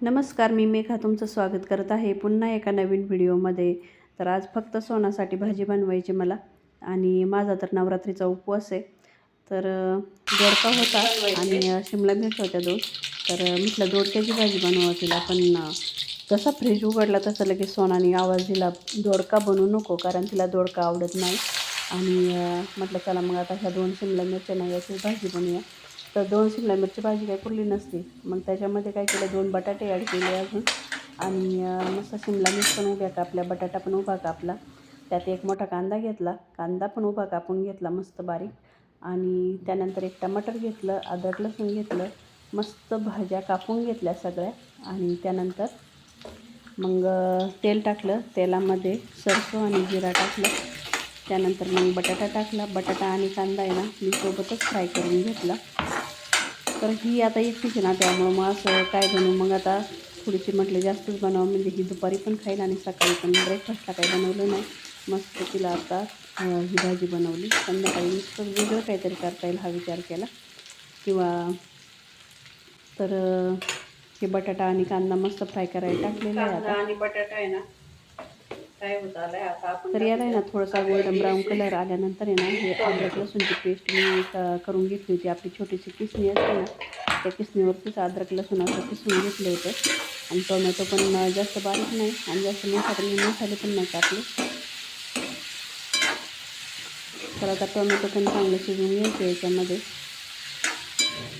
नमस्कार मी मेघा तुमचं स्वागत करत आहे पुन्हा एका नवीन व्हिडिओमध्ये. तर आज फक्त सोनासाठी भाजी बनवायची मला आणि माझा तर नवरात्रीचा उपवास आहे. तर दोडका होता आणि शिमला मिरच होत्या दोन. तर म्हटलं दोडक्याची भाजी बनवा तिला पण जसा फ्रीज उघडला तसं लगेच सोनाने आवाज दिला दोडका बनवू नको कारण तिला दोडका आवडत नाही. आणि म्हटलं चला मग आता ह्या दोन शिमला मिरच्या नाही याची भाजी बनवूया. तर दोन शिमला मिरची भाजी काही पुरली नसती. मग त्याच्यामध्ये काय केलं दोन बटाटे ॲड केले अजून. आणि मस्त शिमला मिरच पण उभ्या कापल्या बटाटा पण उभा कापला. त्यात एक मोठा कांदा घेतला. कांदा पण उभा कापून घेतला मस्त बारीक. आणि त्यानंतर एक टमाटर घेतलं अद्रक लसूण घेतलं मस्त भाज्या कापून घेतल्या सगळ्या. आणि त्यानंतर मग तेल टाकलं. तेलामध्ये सरसो आणि जिरा टाकलं. त्यानंतर मग बटाटा टाकला. बटाटा आणि कांदा आहे ना मी सोबतच फ्राय करून घेतला. तर ही आता एकटीच आहे ना त्यामुळं मग असं काय बनवू? मग आता थोडीशी म्हटलं जास्तच बनवा म्हणजे ही दुपारी पण खाईल आणि सकाळी पण. ब्रेकफास्टला काही बनवलं नाही. मस्त तिला आता ही भाजी बनवली. संध्याकाळी नुसतं वेगळं काहीतरी करता येईल हा विचार केला. किंवा तर हे बटाटा आणि कांदा मस्त फ्राय करायला टाकलेला आहे आता. आणि बटाटा आहे ना तर याला आहे ना थोडासा गोल्डन ब्राऊन कलर आल्यानंतर आहे ना हे अद्रक लसूणची पेस्ट मी करून घेतली होती. आपली छोटीशी किसणी असते ना त्या किसणीवरतीच अद्रक लसूण असं किसून घेतलं होतं. आणि टोमॅटो पण जास्त बारीक नाही आणि जास्त नाही, मसाले पण नाही टाकले तर आता टोमॅटो पण चांगलं शिजवून घ्यायचं याच्यामध्ये.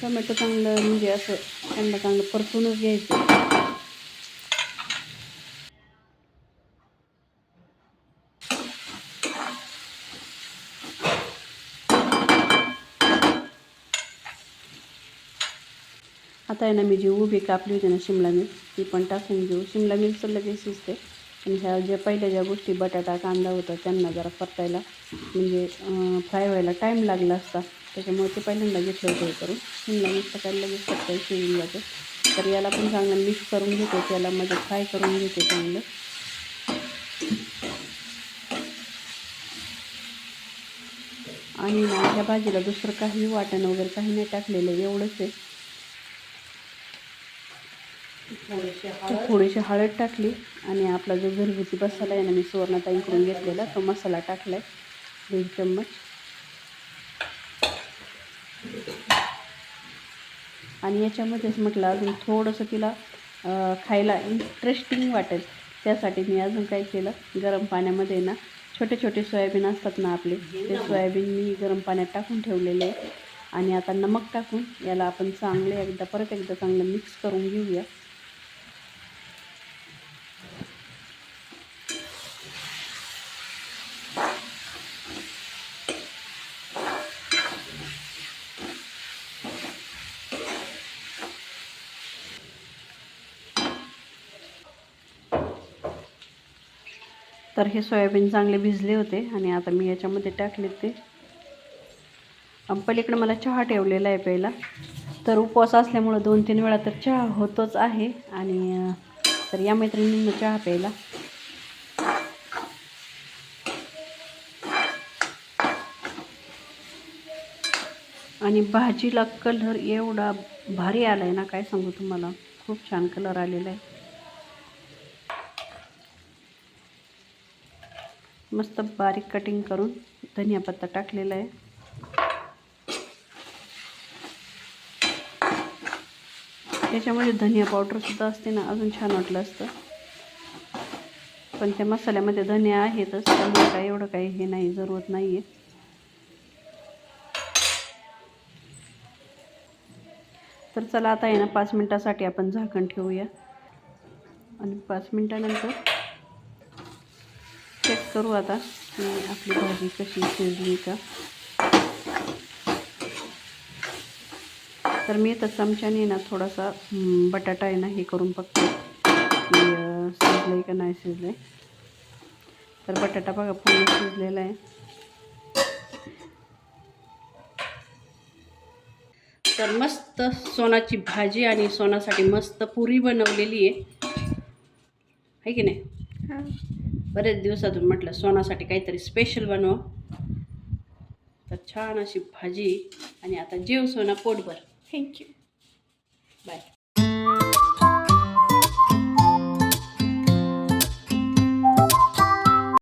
टोमॅटो चांगलं म्हणजे असं चांगलं चांगलं परतूनच घ्यायचं. आता आहे ना मी जी उभी कापली होती ना शिमला मिर्च ती पण टाकून घेऊ. शिमला मिरच लगेच शिजते. आणि ह्या ज्या पहिल्या ज्या गोष्टी बटाटा कांदा होता त्यांना जरा परतायला म्हणजे फ्राय व्हायला टाईम लागला असता. त्याच्यामुळे ते पहिल्यांदा घेतलं होतं हे करून. शिमला मिर्च काय लगेच परताय शिजून जातं. तर याला पण चांगलं मिक्स करून घेते तेलामध्ये फ्राय करून घेते चांगलं. आणि ना ह्या भाजीला दुसरं काही वाटण वगैरे काही नाही टाकलेलं एवढंच आहे. थोडीशी हळद. टाकली आणि आपला जो घरगुती मसाला आहे ना मी सुवर्णताईकडून घेतलेला तो मसाला टाकला आहे दीड चम्मच. आणि याच्यामध्येच म्हटलं अजून थोडंसं तिला खायला इंटरेस्टिंग वाटेल. त्यासाठी मी अजून काय केलं गरम पाण्यामध्ये ना छोटे छोटे सोयाबीन असतात ना आपले ते सोयाबीन मी गरम पाण्यात टाकून ठेवलेले आहे. आणि आता नमक टाकून याला आपण चांगले एकदा परत एकदा चांगलं मिक्स करून घेऊया. तर हे सोयाबीन चांगले भिजले होते आणि आता मी याच्यामध्ये टाकले ते. पलीकडे मला चहा ठेवलेला आहे प्यायला. तर उपवास असल्यामुळं दोन तीन वेळा तर चहा होतोच आहे आणि तर या मैत्रिणींना चहा प्यायला. आणि भाजीला कलर एवढा भारी आला आहे ना काय सांगू तुम्हाला? खूप छान कलर आलेला आहे. मस्त बारीक कटिंग करून धनिया पत्ता टाकलेला आहे. त्याच्यामध्ये धनिया पावडरसुद्धा असते ना अजून छान वाटलं असतं. पण त्या मसाल्यामध्ये धनिया आहेतच त्यामुळे काय एवढं काही हे नाही जरूरत नाही आहे तर चला आता आहे ना पाच मिनटासाठी आपण झाकण ठेवूया. आणि पाच मिनटानंतर करू आता. की आपली भाजी कशी शिजली का? तर मी तर चमच्याने ना थोडासा बटाटा आहे ना हे करून बघते. की आहे शिजलं का नाही शिजलं तर बटाटा बघा पूर्ण शिजलेला आहे. तर मस्त सोनाची भाजी आणि सोनासाठी मस्त पुरी बनवलेली आहे. आहे की नाही? बरेच दिवसातून म्हटलं सोनासाठी काहीतरी स्पेशल बनव. तर छान अशी भाजी आणि आता जेव सोना पोटभर. Thank you bye